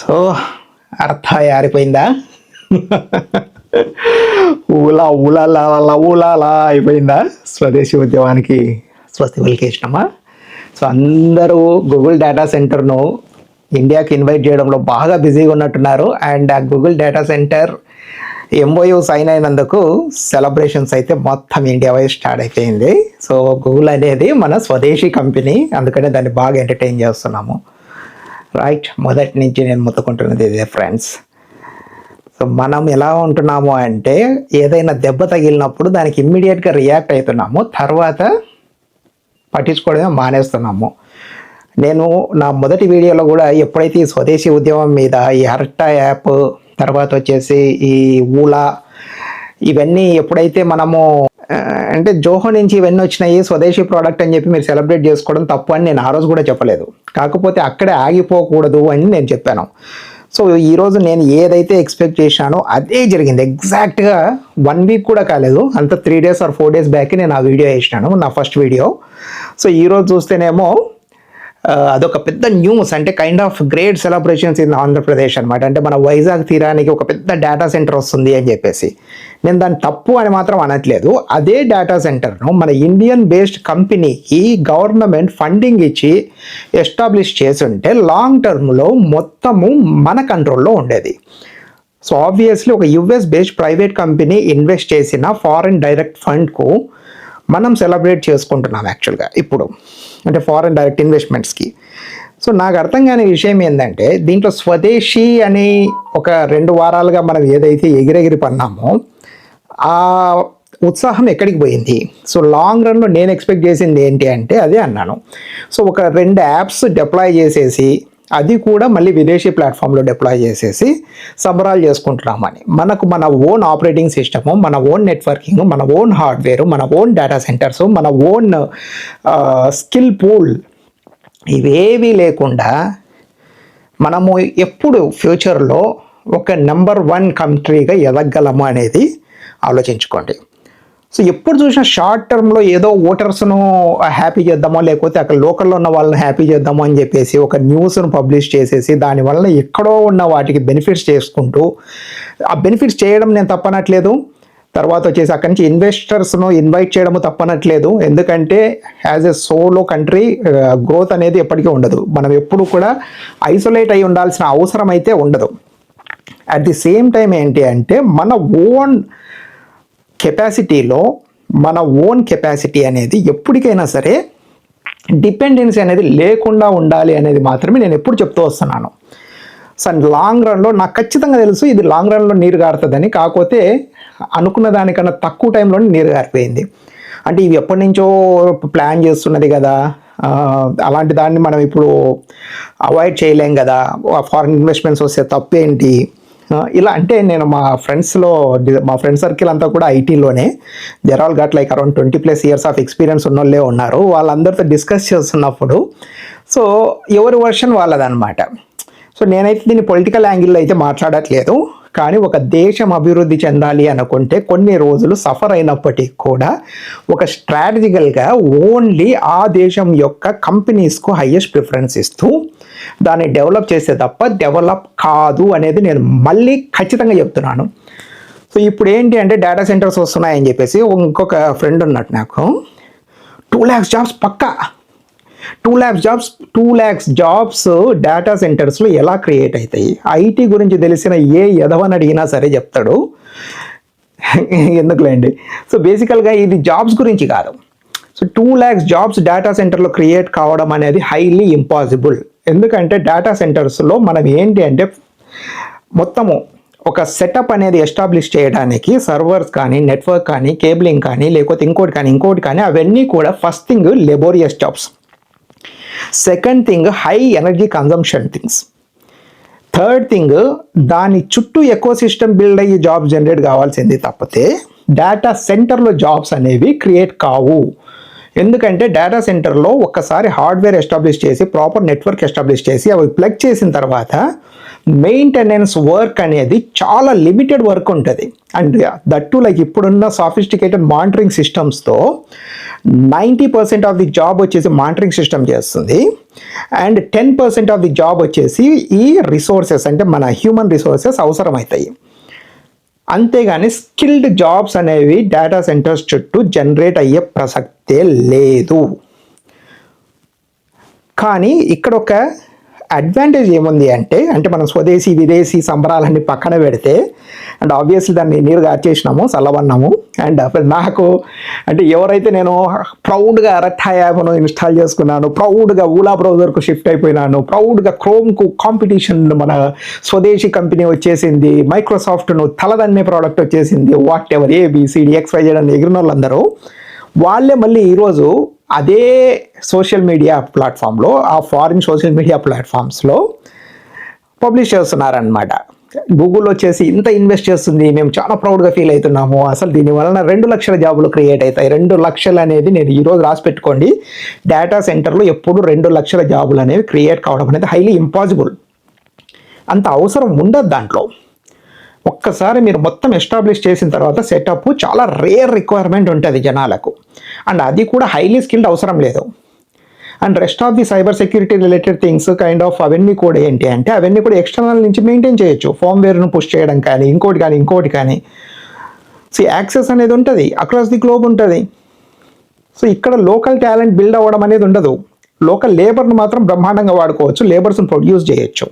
So అర్థ ఆరిపోయిందా? ఊలా ఊలాలా ఊలాలా అయిపోయిందా? స్వదేశీ ఉద్యమానికి స్వస్తి పలికేసినామా? సో అందరూ గూగుల్ డేటా సెంటర్ను ఇండియాకి ఇన్వైట్ చేయడంలో బాగా బిజీగా ఉన్నట్టున్నారు. అండ్ ఆ Google data centre MOU sign అయినందుకు సెలబ్రేషన్స్ అయితే మొత్తం ఇండియా వైజ్ స్టార్ట్ అయిపోయింది. సో గూగుల్ అనేది మన స్వదేశీ కంపెనీ అందుకనే దాన్ని బాగా ఎంటర్టైన్ చేస్తున్నాము. రైట్ మొదటి నుంచి నేను ముత్తుకుంటున్నది ఇదే ఫ్రెండ్స్ సో మనం ఎలా ఉంటున్నాము అంటే ఏదైనా దెబ్బ తగిలినప్పుడు దానికి ఇమ్మీడియట్గా రియాక్ట్ అవుతున్నాము. తర్వాత పట్టించుకోవడమే మానేస్తున్నాము. నేను నా మొదటి వీడియోలో కూడా ఎప్పుడైతే ఈ స్వదేశీ ఉద్యమం మీద ఈ హర్టా యాప్ తర్వాత వచ్చేసి ఈ ఊలా ఇవన్నీ ఎప్పుడైతే మనము అంటే జోహో నుంచి ఇవన్నీ వచ్చినాయి స్వదేశీ ప్రోడక్ట్ అని చెప్పి మీరు సెలబ్రేట్ చేసుకోవడం తప్పు అని నేను ఆ రోజు కూడా చెప్పలేదు. కాకపోతే అక్కడే ఆగిపోకూడదు అని నేను చెప్పాను. సో ఈరోజు నేను ఏదైతే ఎక్స్పెక్ట్ చేశానో అదే జరిగింది. ఎగ్జాక్ట్గా వన్ వీక్ కూడా కాలేదు. అంత three days or four days back నేను ఆ వీడియో వేసినాను నా ఫస్ట్ వీడియో సో ఈరోజు చూస్తేనేమో అదొక పెద్ద న్యూస్ అంటే kind of great celebrations in Andhra Pradesh అనమాట అంటే మన వైజాగ్ తీరానికి ఒక పెద్ద డేటా సెంటర్ వస్తుంది అని చెప్పేసి. నేను దాన్ని తప్పు అని మాత్రం అనట్లేదు. అదే డేటా సెంటర్ను మన ఇండియన్ బేస్డ్ కంపెనీకి గవర్నమెంట్ ఫండింగ్ ఇచ్చి ఎస్టాబ్లిష్ చేసి ఉంటే లాంగ్ టర్మ్లో మొత్తము మన కంట్రోల్లో ఉండేది. సో ఆబ్వియస్లీ ఒక US based private company invest చేసిన ఫారిన్ డైరెక్ట్ ఫండ్కు మనం సెలబ్రేట్ చేసుకుంటున్నాం యాక్చువల్గా ఇప్పుడు అంటే ఫారెన్ డైరెక్ట్ ఇన్వెస్ట్మెంట్స్కి సో నాకు అర్థం కాని విషయం ఏంటంటే దీంట్లో స్వదేశీ అని ఒక రెండు వారాలుగా మనం ఏదైతే ఎగిరెగిరి పన్నామో ఆ ఉత్సాహం ఎక్కడికి పోయింది? సో లాంగ్ రన్లో నేను ఎక్స్పెక్ట్ చేసింది ఏంటి అంటే అదే అన్నాను. సో ఒక రెండు యాప్స్ డిప్లాయ్ చేసేసి అది కూడా మళ్ళీ విదేశీ ప్లాట్ఫామ్లో డిప్లాయ్ చేసేసి సబరాలు చేసుకుంటున్నామని. మనకు మన ఓన్ ఆపరేటింగ్ సిస్టము మన ఓన్ నెట్వర్కింగ్ మన ఓన్ హార్డ్వేర్ మన ఓన్ డేటా సెంటర్స్ మన ఓన్ స్కిల్ పూల్ ఇవేవీ లేకుండా మనము ఎప్పుడు ఫ్యూచర్లో ఒక నెంబర్ వన్ కంట్రీగా ఎదగలము అనేది ఆలోచించుకోండి. సో ఎప్పుడు చూసినా షార్ట్ టర్మ్లో ఏదో ఓటర్స్ను హ్యాపీ uh, చేద్దామో లేకపోతే అక్కడ లోకల్లో ఉన్న వాళ్ళని హ్యాపీ చేద్దామో అని చెప్పేసి ఒక న్యూస్ను పబ్లిష్ చేసేసి దానివల్ల ఎక్కడో ఉన్న వాటికి బెనిఫిట్స్ చేసుకుంటూ ఆ బెనిఫిట్స్ చేయడం నేను తప్పనట్లేదు. తర్వాత వచ్చేసి అక్కడి నుంచి ఇన్వెస్టర్స్ను ఇన్వైట్ చేయడము తప్పనట్లేదు. ఎందుకంటే as a solo country growth అనేది ఎప్పటికీ ఉండదు. మనం ఎప్పుడు కూడా ఐసోలేట్ అయి ఉండాల్సిన అవసరం అయితే ఉండదు. అట్ ది సేమ్ టైం ఏంటి అంటే మన ఓన్ కెపాసిటీలో మన ఓన్ కెపాసిటీ అనేది ఎప్పటికైనా సరే డిపెండెన్సీ అనేది లేకుండా ఉండాలి అనేది మాత్రమే నేను ఎప్పుడు చెప్తూ వస్తున్నాను. సో లాంగ్ రన్లో నాకు ఖచ్చితంగా తెలుసు ఇది లాంగ్ రన్లో నీరు గారుతుందని. కాకపోతే అనుకున్న దానికన్నా తక్కువ టైంలోనే నీరు గారిపోయింది. అంటే ఇవి ఎప్పటి నుంచో ప్లాన్ చేస్తున్నది కదా. అలాంటి దాన్ని మనం ఇప్పుడు అవాయిడ్ చేయలేం కదా. ఫారిన్ ఇన్వెస్ట్మెంట్స్ వస్తే తప్పేంటి? ఏంటి ఇలా అంటే నేను మా ఫ్రెండ్స్లో మా ఫ్రెండ్ సర్కిల్ అంతా కూడా ఐటీలోనే. There all got like around twenty plus years of experience ఉన్నోళ్ళే ఉన్నారు. వాళ్ళందరితో డిస్కస్ చేస్తున్నప్పుడు సో ఎవరి వర్షన్ వాళ్ళదన్నమాట. సో నేనైతే దీన్ని పొలిటికల్ యాంగిల్లో అయితే మాట్లాడట్లేదు. కానీ ఒక దేశం అభివృద్ధి చెందాలి అనుకుంటే కొన్ని రోజులు సఫర్ అయినప్పటికీ కూడా ఒక స్ట్రాటజికల్గా ఓన్లీ ఆ దేశం యొక్క కంపెనీస్కు హయ్యెస్ట్ ప్రిఫరెన్స్ ఇస్తూ దాన్ని డెవలప్ చేస్తే తప్ప డెవలప్ కాదు అనేది నేను మళ్ళీ ఖచ్చితంగా చెప్తున్నాను. సో ఇప్పుడు ఏంటి అంటే డేటా సెంటర్స్ వస్తున్నాయని చెప్పేసి ఇంకొక ఫ్రెండ్ ఉన్నట్టు నాకు. టూ ల్యాక్స్ జాబ్స్ పక్కా. Two lakhs jobs two lakhs jobs data సెంటర్స్లో ఎలా క్రియేట్ అవుతాయి? ఐటీ గురించి తెలిసిన ఏ యదవని అడిగినా సరే చెప్తాడు. ఎందుకులేండి? సో బేసికల్గా ఇది జాబ్స్ గురించి కాదు. So two lakhs jobs data సెంటర్లో క్రియేట్ కావడం అనేది హైలీ ఇంపాసిబుల్ ఎందుకంటే డేటా సెంటర్స్లో మనం ఏంటి అంటే మొత్తము ఒక సెటప్ అనేది ఎస్టాబ్లిష్ చేయడానికి సర్వర్స్ కానీ నెట్వర్క్ కానీ కేబులింగ్ కానీ లేకపోతే ఇంకోటి కానీ ఇంకోటి కానీ అవన్నీ కూడా first thing laborious jobs second thing high energy consumption things third thing దాని చుట్టూ ఎకో సిస్టమ్ బిల్డ్ అయ్యి జాబ్ జనరేట్ కావాల్సింది తప్పితే డేటా సెంటర్లో జాబ్స్ అనేవి క్రియేట్ కావు. ఎందుకంటే డేటా సెంటర్లో ఒక్కసారి హార్డ్వేర్ ఎస్టాబ్లిష్ చేసి ప్రాపర్ నెట్వర్క్ ఎస్టాబ్లిష్ చేసి అవి ప్లగ్ చేసిన తర్వాత మెయింటెనెన్స్ వర్క్ అనేది చాలా లిమిటెడ్ వర్క్ ఉంటుంది. అండ్ దట్టు లైక్ ఇప్పుడున్న sophisticated monitoring సిస్టమ్స్తో ninety percent of the job వచ్చేసి మానిటరింగ్ సిస్టమ్ చేస్తుంది. And ten percent of the job వచ్చేసి ఈ రిసోర్సెస్ అంటే మన హ్యూమన్ రిసోర్సెస్ అవసరమవుతాయి. అంతేగాని స్కిల్డ్ జాబ్స్ అనేవి డేటా సెంటర్స్ చుట్టూ జనరేట్ అయ్యే ప్రసక్తే లేదు. కానీ ఇక్కడ ఒక అడ్వాంటేజ్ ఏముంది అంటే అంటే మనం స్వదేశీ విదేశీ సంబరాలన్నీ పక్కన పెడితే అండ్ ఆబ్వియస్లీ దాన్ని నీరు గార్చేసినాము చల్లవన్నాము అండ్ uh, నాకు అంటే ఎవరైతే నేను ప్రౌడ్గా అరట్టా యాప్ను ఇన్స్టాల్ చేసుకున్నాను ప్రౌడ్గా ఊలా బ్రౌజర్కు షిఫ్ట్ అయిపోయినాను ప్రౌడ్గా క్రోమ్కు కాంపిటీషన్ మన స్వదేశీ కంపెనీ వచ్చేసింది మైక్రోసాఫ్ట్ను తలదన్నే ప్రోడక్ట్ వచ్చేసింది whatever ABCD X Y Z అని ఎగిరిన వాళ్ళందరూ వాళ్ళే మళ్ళీ ఈరోజు అదే సోషల్ మీడియా ప్లాట్ఫామ్లో ఆ ఫారిన్ సోషల్ మీడియా ప్లాట్ఫామ్స్లో పబ్లిష్ చేస్తున్నారనమాట గూగుల్ వచ్చేసి ఇంత ఇన్వెస్ట్ చేస్తుంది మేము చాలా ప్రౌడ్గా ఫీల్ అవుతున్నాము. అసలు దీని వలన రెండు లక్షల జాబులు క్రియేట్ అవుతాయి. రెండు లక్షలు అనేది నేను ఈరోజు రాసి పెట్టుకోండి. డేటా సెంటర్లో ఎప్పుడు రెండు లక్షల జాబులు అనేవి క్రియేట్ కావడం అనేది హైలీ ఇంపాసిబుల్ అంత అవసరం ఉండదు దాంట్లో. ఒక్కసారి మీరు మొత్తం ఎస్టాబ్లిష్ చేసిన తర్వాత సెటప్ చాలా రేర్ రిక్వైర్మెంట్ ఉంటుంది జనాలకు. అండ్ అది కూడా హైలీ స్కిల్డ్ అవసరం లేదు. And rest of the cyber security related things kind of అవన్నీ కూడా ఏంటి అంటే అవన్నీ కూడా ఎక్స్టర్నల్ నుంచి మెయింటైన్ చేయొచ్చు. వేర్ను పుష్ చేయడం కానీ ఇంకోటి కానీ ఇంకోటి కానీ. సో యాక్సెస్ అనేది ఉంటుంది. అక్రాస్ ది గ్లోబ్ ఉంటుంది. సో ఇక్కడ లోకల్ టాలెంట్ బిల్డ్ అవ్వడం అనేది ఉండదు. లోకల్ లేబర్ను మాత్రం బ్రహ్మాండంగా వాడుకోవచ్చు. లేబర్స్ని ప్రొడ్యూస్ చేయొచ్చు.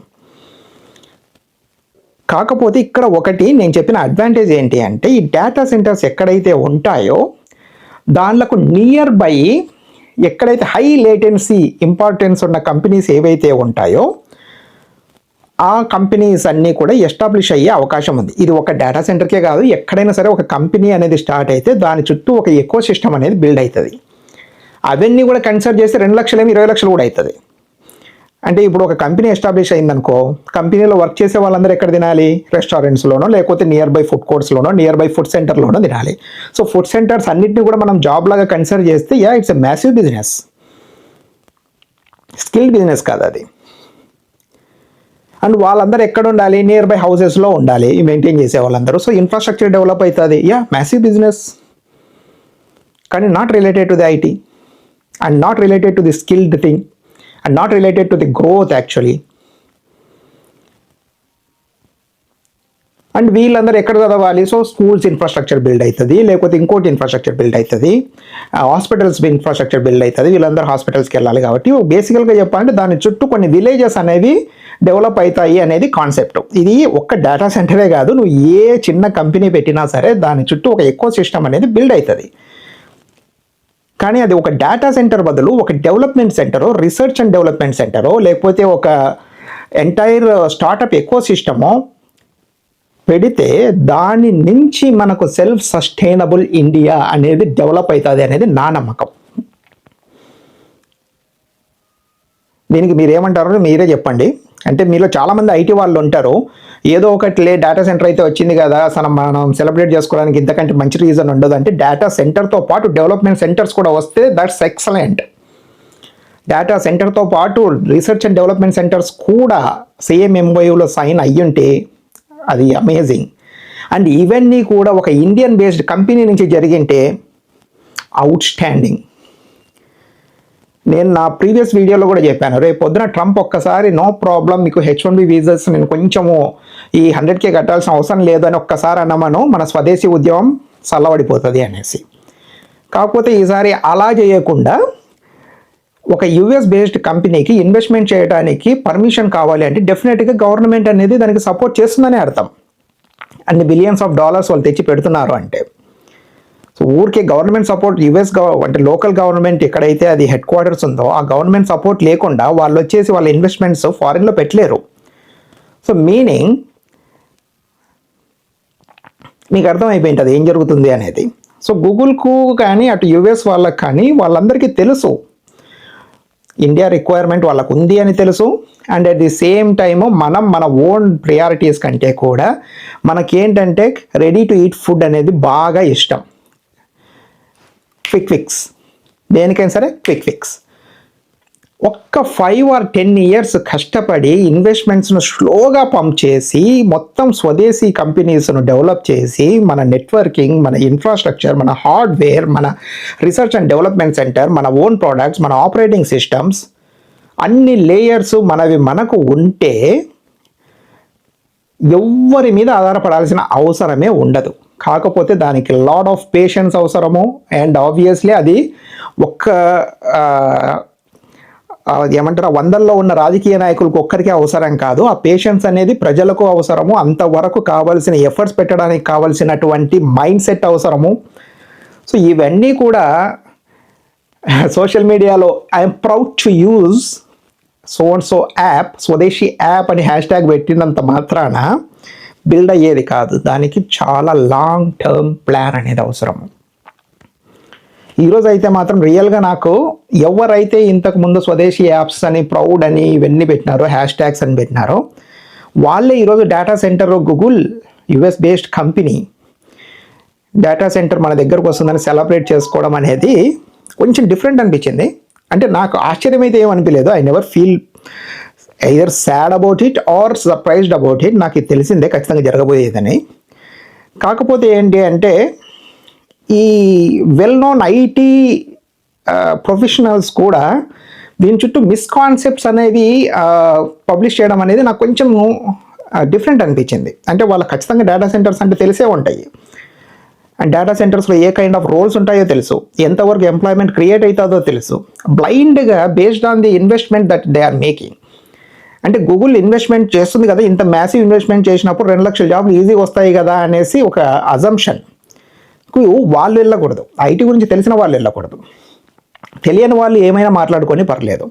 కాకపోతే ఇక్కడ ఒకటి నేను చెప్పిన అడ్వాంటేజ్ ఏంటి అంటే ఈ డేటా సెంటర్స్ ఎక్కడైతే ఉంటాయో దానిలకు నియర్ బై ఎక్కడైతే హై లేటెన్సీ ఇంపార్టెన్స్ ఉన్న కంపెనీస్ ఏవైతే ఉంటాయో ఆ కంపెనీస్ అన్నీ కూడా ఎస్టాబ్లిష్ అయ్యే అవకాశం ఉంది. ఇది ఒక డేటా సెంటర్కే కాదు ఎక్కడైనా సరే ఒక కంపెనీ అనేది స్టార్ట్ అయితే దాని చుట్టూ ఒక ఎకో సిస్టమ్ అనేది బిల్డ్ అవుతుంది. అవన్నీ కూడా కన్సిడర్ చేస్తే రెండు లక్షలేమి ఇరవై లక్షలు కూడా అవుతుంది. అంటే ఇప్పుడు ఒక కంపెనీ ఎస్టాబ్లిష్ అయిందనుకో కంపెనీలో వర్క్ చేసే వాళ్ళందరూ ఎక్కడ తినాలి? రెస్టారెంట్స్లోనో లేకపోతే నియర్ బై ఫుడ్ కోర్ట్స్లోనో నియర్ బై ఫుడ్ సెంటర్లోనో తినాలి. సో ఫుడ్ సెంటర్స్ అన్నింటినీ కూడా మనం జాబ్ లాగా కన్సిడర్ చేస్తే yeah it's a massive business skill business కాదు అది. అండ్ వాళ్ళందరూ ఎక్కడ ఉండాలి? నియర్ బై హౌసెస్లో ఉండాలి మెయింటైన్ చేసే వాళ్ళందరూ. సో ఇన్ఫ్రాస్ట్రక్చర్ డెవలప్ అవుతుంది. యా మ్యాసివ్ బిజినెస్ కానీ not related to the IT and not related to the skilled thing and not related to the growth actually and వీళ్ళందరూ ఎక్కడ చదవాలి? సో స్కూల్స్ ఇన్ఫ్రాస్ట్రక్చర్ బిల్డ్ అవుతుంది లేకపోతే ఇంకోటి ఇన్ఫ్రాస్ట్రక్చర్ బిల్డ్ అవుతుంది hospitals infrastructure build అవుతుంది వీళ్ళందరూ హాస్పిటల్స్కి వెళ్ళాలి కాబట్టి. బేసికల్గా చెప్పాలంటే దాని చుట్టూ కొన్ని విలేజెస్ అనేవి డెవలప్ అవుతాయి అనేది కాన్సెప్ట్ ఇది ఒక్క డేటా సెంటరే కాదు నువ్వు ఏ చిన్న కంపెనీ పెట్టినా సరే దాని చుట్టూ ఒక ఎక్కువ సిస్టమ్ అనేది బిల్డ్ అవుతుంది కానీ అది ఒక డేటా సెంటర్ బదులు ఒక డెవలప్మెంట్ సెంటరో రీసెర్చ్ అండ్ డెవలప్మెంట్ సెంటరో లేకపోతే ఒక ఎంటైర్ స్టార్టప్ ఎక్కువ సిస్టమో పెడితే దాని నుంచి మనకు సెల్ఫ్ సస్టైనబుల్ ఇండియా అనేది డెవలప్ అవుతుంది అనేది నా నమ్మకం. దీనికి మీరు ఏమంటారో మీరే చెప్పండి. అంటే మీలో చాలామంది ఐటీ వాళ్ళు ఉంటారు. ఏదో ఒకటి లే డేటా సెంటర్ అయితే వచ్చింది కదా అసలు మనం సెలబ్రేట్ చేసుకోవడానికి ఇంతకంటే మంచి రీజన్ ఉండదు. అంటే డేటా సెంటర్తో పాటు డెవలప్మెంట్ సెంటర్స్ కూడా వస్తే దట్స్ ఎక్సలెంట్ డేటా సెంటర్తో పాటు రీసెర్చ్ అండ్ డెవలప్మెంట్ సెంటర్స్ కూడా సేమ్ ఎంఓయూలో సైన్ అయ్యుంటే అది అమేజింగ్ అండ్ ఇవన్నీ కూడా ఒక ఇండియన్ బేస్డ్ కంపెనీ నుంచి జరిగింటే అవుట్ స్టాండింగ్ నేను నా ప్రీవియస్ వీడియోలో కూడా చెప్పాను. రేపు పొద్దున ట్రంప్ ఒక్కసారి నో ప్రాబ్లం మీకు హెచ్ వన్ బి వీజర్స్ నేను కొంచెము ఈ హండ్రెడ్ కే కట్టాల్సిన అవసరం లేదని ఒక్కసారి అన్నమను మన స్వదేశీ ఉద్యమం చల్లబడిపోతుంది అనేసి. కాకపోతే ఈసారి అలా చేయకుండా ఒక యుఎస్ బేస్డ్ కంపెనీకి ఇన్వెస్ట్మెంట్ చేయడానికి పర్మిషన్ కావాలి అంటే డెఫినెట్గా గవర్నమెంట్ అనేది దానికి సపోర్ట్ చేస్తుందని అర్థం. అన్ని బిలియన్స్ ఆఫ్ డాలర్స్ వాళ్ళు తెచ్చి పెడుతున్నారు అంటే. ఊరికే గవర్నమెంట్ సపోర్ట్ యుఎస్ అంటే లోకల్ గవర్నమెంట్ ఎక్కడైతే అది హెడ్ క్వార్టర్స్ ఉందో ఆ గవర్నమెంట్ సపోర్ట్ లేకుండా వాళ్ళు వచ్చేసి వాళ్ళ ఇన్వెస్ట్మెంట్స్ ఫారిన్లో పెట్టలేరు. సో మీనింగ్ మీకు అర్థమైపోయింటుంది ఏం జరుగుతుంది అనేది. సో గూగుల్కు కానీ అటు యుఎస్ వాళ్ళకి కానీ వాళ్ళందరికీ తెలుసు. ఇండియా రిక్వైర్మెంట్ వాళ్ళకు ఉంది అని తెలుసు. And at the same time మనం మన ఓన్ ప్రియారిటీస్ కంటే కూడా మనకేంటంటే రెడీ టు ఈట్ ఫుడ్ అనేది బాగా ఇష్టం. క్విక్ ఫిక్స్ దేనికైనా సరే క్విక్ ఫిక్స్ ఒక్క ఫైవ్ ఆర్ టెన్ ఇయర్స్ కష్టపడి ఇన్వెస్ట్మెంట్స్ను స్లోగా పంప్ చేసి మొత్తం స్వదేశీ కంపెనీస్ను డెవలప్ చేసి మన నెట్వర్కింగ్ మన ఇన్ఫ్రాస్ట్రక్చర్ మన హార్డ్వేర్ మన రీసెర్చ్ అండ్ డెవలప్మెంట్ సెంటర్ మన ఓన్ ప్రోడక్ట్స్ మన ఆపరేటింగ్ సిస్టమ్స్ అన్ని లేయర్స్ మనవి మనకు ఉంటే ఎవ్వరి మీద ఆధారపడాల్సిన అవసరమే ఉండదు. కాకపోతే దానికి లాడ్ ఆఫ్ పేషెన్స్ అవసరము. అండ్ ఆబ్వియస్లీ అది ఒక్క ఏమంటారు వందల్లో ఉన్న రాజకీయ నాయకులకు ఒక్కరికే అవసరం కాదు. ఆ పేషెన్స్ అనేది ప్రజలకు అవసరము. అంతవరకు కావాల్సిన ఎఫర్ట్స్ పెట్టడానికి కావాల్సినటువంటి మైండ్ సెట్ అవసరము. సో ఇవన్నీ కూడా సోషల్ మీడియాలో I'm proud to use so and so app స్వదేశీ యాప్ అని హ్యాష్ ట్యాగ్ పెట్టినంత మాత్రాన బిల్డ్ అయ్యేది కాదు. దానికి చాలా లాంగ్ టర్మ్ ప్లాన్ అనేది అవసరం. ఈరోజు అయితే మాత్రం రియల్గా నాకు ఎవరైతే ఇంతకుముందు స్వదేశీ యాప్స్ అని ప్రౌడ్ అని ఇవన్నీ పెట్టినారో హ్యాష్ ట్యాగ్స్ అని పెట్టినారో వాళ్ళే ఈరోజు data centre Google US based company data centre మన దగ్గరకు వస్తుందని సెలబ్రేట్ చేసుకోవడం అనేది కొంచెం డిఫరెంట్ అనిపించింది. అంటే నాకు ఆశ్చర్యం అయితే ఏమనిపించలేదు I never feel either sad about it or surprised about it నాకు ఇది తెలిసిందే ఖచ్చితంగా జరగబోయేదని కాకపోతే ఏంటి అంటే ఈ వెల్ నోన్ ఐటీ ప్రొఫెషనల్స్ కూడా దీని చుట్టూ మిస్కాన్సెప్ట్స్ అనేవి పబ్లిష్ చేయడం అనేది నాకు కొంచెం డిఫరెంట్ అనిపించింది. అంటే వాళ్ళకి ఖచ్చితంగా డేటా సెంటర్స్ అంటే తెలిసే ఉంటాయి. అండ్ డేటా సెంటర్స్లో ఏ కైండ్ ఆఫ్ రోల్స్ ఉంటాయో తెలుసు. ఎంతవరకు ఎంప్లాయ్మెంట్ క్రియేట్ అవుతుందో తెలుసు. బ్లైండ్గా based on the investment that they are making అంటే గూగుల్ ఇన్వెస్ట్మెంట్ చేస్తుంది కదా ఇంత మ్యాసివ్ ఇన్వెస్ట్మెంట్ చేసినప్పుడు రెండు లక్షల జాబ్లు ఈజీ వస్తాయి కదా అనేసి ఒక అజంప్షన్ వాళ్ళు వెళ్ళకూడదు. ఐటీ గురించి తెలిసిన వాళ్ళు వెళ్ళకూడదు. తెలియని వాళ్ళు ఏమైనా మాట్లాడుకొని పర్లేదు.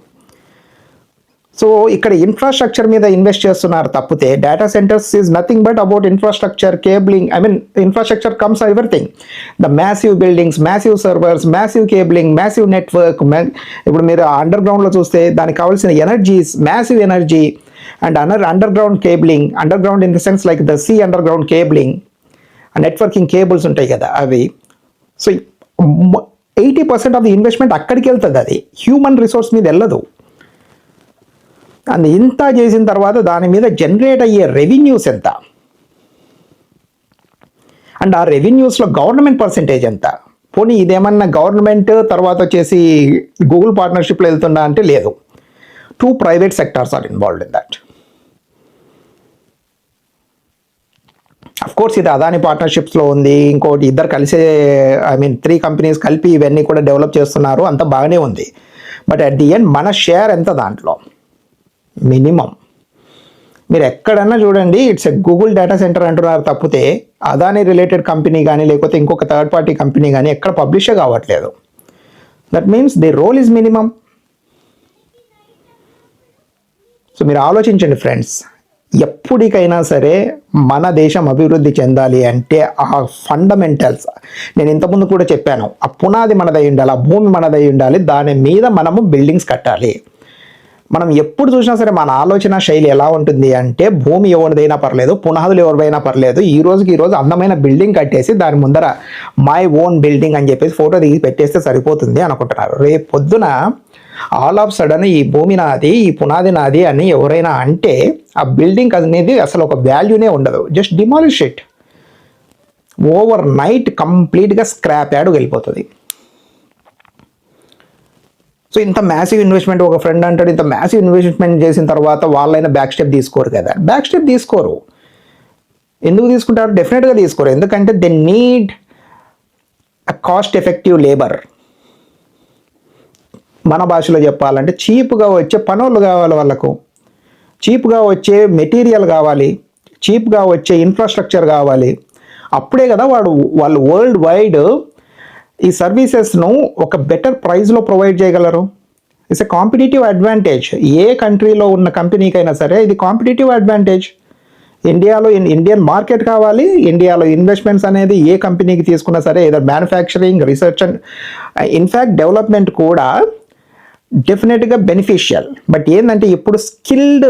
సో ఇక్కడ ఇన్ఫ్రాస్ట్రక్చర్ మీద ఇన్వెస్ట్ చేస్తున్నారు తప్పితే data centres is nothing but about infrastructure cabling I mean infrastructure comes everything the massive buildings massive servers massive cabling massive network ఇప్పుడు మీరు అండర్ గ్రౌండ్లో చూస్తే దానికి కావాల్సిన energies massive energy and అనర్ underground cabling underground in the sense like the sea underground cabling networking cables ఉంటాయి కదా అవి. So eighty percent of the investment అక్కడికి వెళ్తుంది అది. హ్యూమన్ రిసోర్స్ మీద వెళ్ళదు. అండ్ ఇంత చేసిన తర్వాత దాని మీద జనరేట్ అయ్యే రెవెన్యూస్ ఎంత? అండ్ ఆ రెవెన్యూస్లో గవర్నమెంట్ పర్సెంటేజ్ ఎంత? పోనీ ఇదేమన్నా గవర్నమెంట్ తర్వాత వచ్చేసి గూగుల్ పార్ట్నర్షిప్లో వెళ్తుందా అంటే లేదు. Two private sectors are involved in that of course Adani Adani పార్ట్నర్షిప్స్లో ఉంది. ఇంకోటి ఇద్దరు కలిసే ఐ మీన్ త్రీ కంపెనీస్ కలిపి ఇవన్నీ కూడా డెవలప్ చేస్తున్నారు. అంత బాగానే ఉంది. బట్ అట్ ది ఎండ్ మన షేర్ ఎంత దాంట్లో? మినిమం. మీరు ఎక్కడన్నా చూడండి it's a Google data centre అంటున్నారు తప్పితే అదాని రిలేటెడ్ కంపెనీ కానీ లేకపోతే ఇంకొక థర్డ్ పార్టీ కంపెనీ కానీ ఎక్కడ పబ్లిషే కావట్లేదు. That means the role is minimum. So మీరు ఆలోచించండి ఫ్రెండ్స్ ఎప్పటికైనా సరే మన దేశం అభివృద్ధి చెందాలి అంటే ఆ ఫండమెంటల్స్ నేను ఇంతకుముందు కూడా చెప్పాను ఆ పునాది మనదై ఉండాలి ఆ భూమి మనదై ఉండాలి దాని మీద మనము బిల్డింగ్స్ కట్టాలి. మనం ఎప్పుడు చూసినా సరే మన ఆలోచన శైలి ఎలా ఉంటుంది అంటే భూమి ఎవరిదైనా పర్లేదు పునాదులు ఎవరిదైనా పర్లేదు ఈ రోజుకి ఈ రోజు అందమైన బిల్డింగ్ కట్టేసి దాని ముందర మై ఓన్ బిల్డింగ్ అని చెప్పేసి ఫోటో దిగి పెట్టేస్తే సరిపోతుంది అనుకుంటున్నారు. రేపు పొద్దున ఆల్ ఆఫ్ సడన్ ఈ భూమి నాది ఈ పునాది నాది అని ఎవరైనా అంటే ఆ బిల్డింగ్ అనేది అసలు ఒక వాల్యూనే ఉండదు. Just demolish it. Over night కంప్లీట్గా స్క్రాప్ యాడ్ వెళ్ళిపోతుంది. సో ఇంత మ్యాసివ్ ఇన్వెస్ట్మెంట్ ఒక ఫ్రెండ్ అంటాడు ఇంత మ్యాసివ్ ఇన్వెస్ట్మెంట్ చేసిన తర్వాత వాళ్ళైనా బ్యాక్ స్టెప్ తీసుకోరు కదా. బ్యాక్ స్టెప్ తీసుకోరు. ఎందుకు తీసుకుంటారు? డెఫినెట్గా తీసుకోరు. ఎందుకంటే they need a cost effective labour మన భాషలో చెప్పాలంటే చీప్గా వచ్చే పనులు కావాలి వాళ్ళకు. చీప్గా వచ్చే మెటీరియల్ కావాలి. చీప్గా వచ్చే ఇన్ఫ్రాస్ట్రక్చర్ కావాలి. అప్పుడే కదా వాడు వాళ్ళు వరల్డ్ వైడ్ ఈ సర్వీసెస్ను ఒక బెటర్ ప్రైస్లో ప్రొవైడ్ చేయగలరు? ఇట్స్ ఎ కాంపిటేటివ్ అడ్వాంటేజ్ ఏ కంట్రీలో ఉన్న కంపెనీకైనా సరే ఇది కాంపిటేటివ్ అడ్వాంటేజ్ ఇండియాలో ఇన్ ఇండియన్ మార్కెట్ కావాలి ఇండియాలో ఇన్వెస్ట్మెంట్స్ అనేది ఏ కంపెనీకి తీసుకున్నా సరే ఏదో manufacturing research and in fact development కూడా డెఫినెట్గా బెనిఫిషియల్ బట్ ఏంటంటే ఇప్పుడు స్కిల్డ్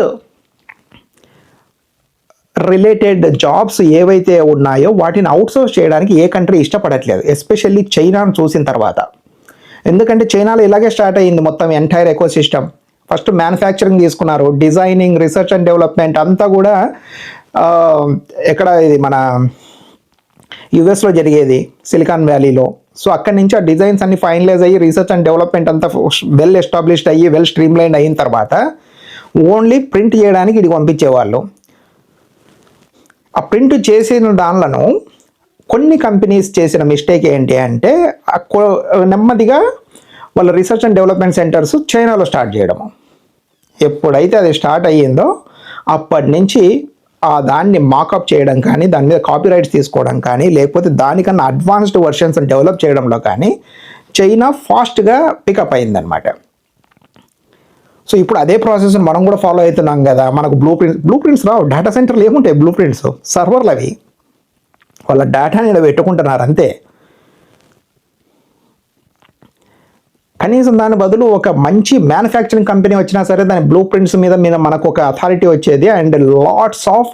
రిలేటెడ్ జాబ్స్ ఏవైతే ఉన్నాయో వాటిని అవుట్సోర్స్ చేయడానికి ఏ కంట్రీ ఇష్టపడట్లేదు ఎస్పెషల్లీ చైనాను చూసిన తర్వాత. ఎందుకంటే చైనాలో ఇలాగే స్టార్ట్ అయ్యింది మొత్తం entire ecosystem first manufacturing తీసుకున్నారు డిజైనింగ్ రీసెర్చ్ అండ్ డెవలప్మెంట్ అంతా కూడా ఎక్కడ ఇది మన యుఎస్లో జరిగేది సిలికాన్ వ్యాలీలో సో అక్కడి నుంచి ఆ డిజైన్స్ అన్ని ఫైనలైజ్ అయ్యి రీసెర్చ్ అండ్ డెవలప్మెంట్ అంతా వెల్ ఎస్టాబ్లిష్డ్ అయ్యి వెల్ స్ట్రీమ్లైన్ అయిన తర్వాత ఓన్లీ ప్రింట్ చేయడానికి ఇది పంపించేవాళ్ళు. ఆ ప్రింట్ చేసిన దానిలను కొన్ని కంపెనీస్ చేసిన మిస్టేక్ ఏంటి అంటే ఆ నెమ్మదిగా వాళ్ళ రీసెర్చ్ అండ్ డెవలప్మెంట్ సెంటర్స్ చైనాలో స్టార్ట్ చేయడము. ఎప్పుడైతే అది స్టార్ట్ అయ్యిందో అప్పటి నుంచి ఆ దాన్ని మాకప్ చేయడం కానీ దాని మీద కాపీ రైట్స్ తీసుకోవడం కానీ లేకపోతే దానికన్నా అడ్వాన్స్డ్ వర్షన్స్ డెవలప్ చేయడంలో కానీ చైనా ఫాస్ట్గా పికప్ అయిందనమాట సో ఇప్పుడు అదే ప్రాసెస్ మనం కూడా ఫాలో అవుతున్నాం కదా. మనకు బ్లూ ప్రింట్ బ్లూ ప్రింట్స్ రావు. డేటా సెంటర్లు ఏముంటాయి బ్లూ ప్రింట్స్ సర్వర్లు అవి వాళ్ళ డేటాని ఇక్కడ పెట్టుకుంటున్నారు అంతే. కనీసం దాని బదులు ఒక మంచి మ్యానుఫ్యాక్చరింగ్ కంపెనీ వచ్చినా సరే దాని బ్లూ ప్రింట్స్ మీద మీద మనకు ఒక అథారిటీ వచ్చేది. And lots of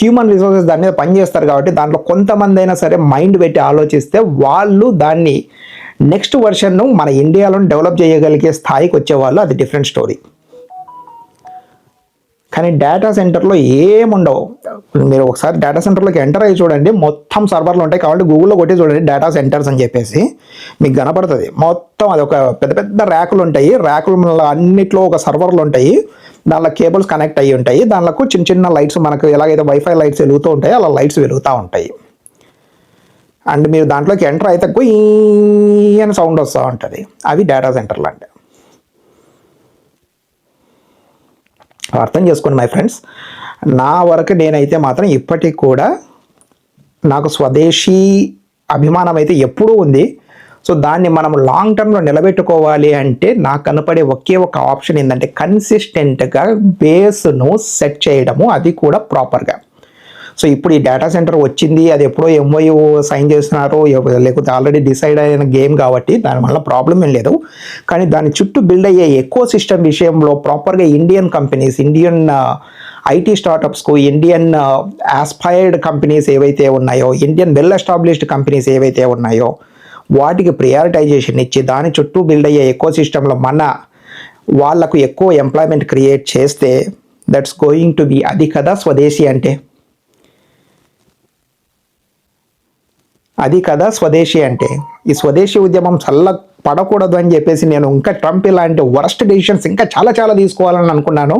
human resources దాని మీద పనిచేస్తారు కాబట్టి దాంట్లో కొంతమంది అయినా సరే మైండ్ పెట్టి ఆలోచిస్తే వాళ్ళు దాన్ని నెక్స్ట్ వర్షన్ను మన ఇండియాలో డెవలప్ చేయగలిగే స్థాయికి వచ్చేవాళ్ళు అది డిఫరెంట్ స్టోరీ. కానీ డేటా సెంటర్లో ఏముండవు. మీరు ఒకసారి డేటా సెంటర్లోకి ఎంటర్ అయ్యి చూడండి మొత్తం సర్వర్లు ఉంటాయి కాబట్టి గూగుల్లో కొట్టి చూడండి డేటా సెంటర్స్ అని చెప్పేసి మీకు కనపడుతుంది. మొత్తం అది ఒక పెద్ద పెద్ద ర్యాకులు ఉంటాయి. ర్యాకుల అన్నిట్లో ఒక సర్వర్లు ఉంటాయి. దానిలో కేబుల్స్ కనెక్ట్ అయ్యి ఉంటాయి. దానిలో చిన్న చిన్న లైట్స్ మనకు ఎలాగైతే వైఫై లైట్స్ వెలుగుతూ ఉంటాయి అలా లైట్స్ వెలుగుతూ ఉంటాయి. అండ్ మీరు దాంట్లోకి ఎంటర్ అయితే కుయ్ అని సౌండ్ వస్తూ ఉంటుంది. అవి డేటా సెంటర్లు అంటే అర్థం చేసుకోండి మై ఫ్రెండ్స్. నా వరకు నేనైతే మాత్రం ఇప్పటికి కూడా నాకు స్వదేశీ అభిమానం అయితే ఎప్పుడూ ఉంది. సో దాన్ని మనం లాంగ్ టర్మ్లో నిలబెట్టుకోవాలి అంటే నాకు కనపడే ఒకే ఒక ఆప్షన్ ఏంటంటే కన్సిస్టెంట్గా బేస్ను సెట్ చేయడము. అది కూడా ప్రాపర్గా సో ఇప్పుడు ఈ డేటా సెంటర్ వచ్చింది అది ఎప్పుడో ఎంఓయూ సైన్ చేస్తున్నారు లేకపోతే ఆల్రెడీ డిసైడ్ అయిన గేమ్ కాబట్టి దానివల్ల ప్రాబ్లం ఏం లేదు. కానీ దాని చుట్టూ బిల్డ్ అయ్యే ఎక్కువ సిస్టమ్ విషయంలో ప్రాపర్గా ఇండియన్ కంపెనీస్ ఇండియన్ ఐటీ స్టార్టప్స్కు ఇండియన్ ఆస్పైర్డ్ కంపెనీస్ ఏవైతే ఉన్నాయో ఇండియన్ వెల్ ఎస్టాబ్లిష్డ్ కంపెనీస్ ఏవైతే ఉన్నాయో వాటికి ప్రియారిటైజేషన్ ఇచ్చి దాని చుట్టూ బిల్డ్ అయ్యే ఎకో సిస్టంలో మన వాళ్ళకు ఎక్కువ ఎంప్లాయ్మెంట్ క్రియేట్ చేస్తే దట్స్ గోయింగ్ టు బి అది కదా స్వదేశీ అంటే. అది కదా స్వదేశీ అంటే. ఈ స్వదేశీ ఉద్యమం చల్ల పడకూడదు అని చెప్పేసి నేను ఇంకా ట్రంప్ ఇలాంటి వరస్ట్ డెసిషన్స్ ఇంకా చాలా చాలా తీసుకోవాలని అనుకున్నాను.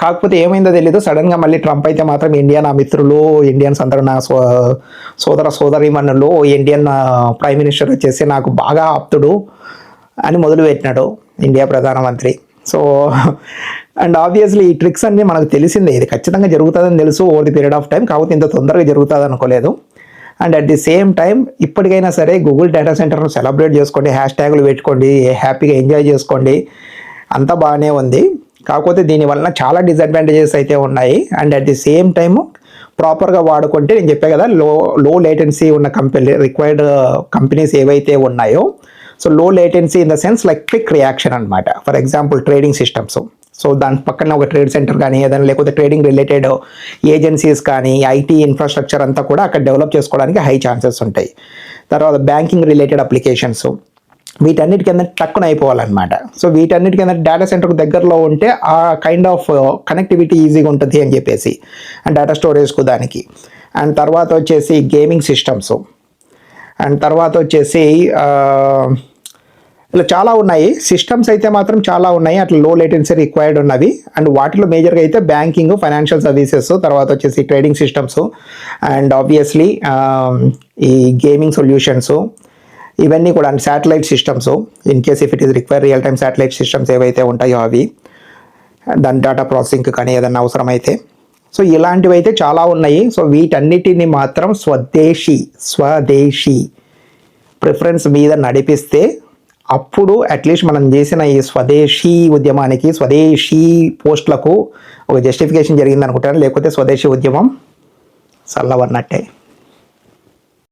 కాకపోతే ఏమైందో తెలీదు. సడన్గా మళ్ళీ ట్రంప్ అయితే మాత్రం ఇండియా నా మిత్రులు ఇండియన్స్ అందరూ నా సో సోదర సోదరిమణులు ఇండియన్ ప్రైమ్ మినిస్టర్ వచ్చేసి నాకు బాగా ఆప్తుడు అని మొదలుపెట్టినాడు ఇండియా ప్రధానమంత్రి సో అండ్ ఆబ్వియస్లీ ఈ ట్రిక్స్ అన్నీ మనకు తెలిసిందే. ఇది ఖచ్చితంగా జరుగుతుందని తెలుసు over the period of time కాకపోతే ఇంత తొందరగా జరుగుతుంది అనుకోలేదు and at the same time ఇప్పటికైనా సరే గూగుల్ డేటా సెంటర్ను సెలబ్రేట్ చేసుకోండి హ్యాష్ ట్యాగులు పెట్టుకోండి హ్యాపీగా ఎంజాయ్ చేసుకోండి. అంతా బాగానే ఉంది. కాకపోతే దీనివల్ల చాలా డిసడ్వాంటేజెస్ అయితే ఉన్నాయి. And at the same time ప్రాపర్గా వాడుకుంటే నేను చెప్పే కదా లో లో లేటెన్సీ ఉన్న కంపెనీ రిక్వైర్డ్ కంపెనీస్ ఏవైతే ఉన్నాయో so low latency in the sense like quick reaction అనమాట for example trading systems so దాని పక్కన ఒక ట్రేడ్ సెంటర్ కానీ ఏదైనా లేకపోతే ట్రేడింగ్ రిలేటెడ్ ఏజెన్సీస్ కానీ ఐటీ ఇన్ఫ్రాస్ట్రక్చర్ అంతా కూడా అక్కడ డెవలప్ చేసుకోవడానికి హై ఛాన్సెస్ ఉంటాయి. తర్వాత బ్యాంకింగ్ రిలేటెడ్ అప్లికేషన్స్ వీటన్నిటి కింద టక్కున అయిపోవాలన్నమాట. సో వీటన్నిటి కింద డేటా సెంటర్కు దగ్గరలో ఉంటే ఆ కైండ్ ఆఫ్ కనెక్టివిటీ ఈజీగా ఉంటుంది అని చెప్పేసి అండ్ డేటా స్టోరేజ్కు దానికి. అండ్ తర్వాత వచ్చేసి గేమింగ్ సిస్టమ్స్ అండ్ తర్వాత వచ్చేసి uh, ఇలా చాలా ఉన్నాయి. సిస్టమ్స్ అయితే మాత్రం చాలా ఉన్నాయి. అట్లా లో లేటెన్సీ రిక్వైర్డ్ ఉన్నవి. అండ్ వాటిలో మేజర్గా అయితే బ్యాంకింగ్ ఫైనాన్షియల్ సర్వీసెస్ తర్వాత వచ్చేసి ట్రేడింగ్ సిస్టమ్స్ అండ్ ఆబ్వియస్లీ ఈ గేమింగ్ సొల్యూషన్స్ ఇవన్నీ కూడా and satellite systems in case if it is require real time satellite systems ఏవైతే ఉంటాయో అవి. దాని డేటా ప్రాసెసింగ్ కానీ ఏదైనా అవసరమైతే. సో ఇలాంటివి అయితే చాలా ఉన్నాయి. సో వీటన్నిటిని మాత్రం స్వదేశీ స్వదేశీ ప్రిఫరెన్స్ మీద నడిపిస్తే అప్పుడు అట్లీస్ట్ మనం చేసిన ఈ స్వదేశీ ఉద్యమానికి స్వదేశీ పోస్టులకు ఒక జస్టిఫికేషన్ జరిగింది అనుకుంటాను లేకపోతే స్వదేశీ ఉద్యమం చల్లవన్నట్టే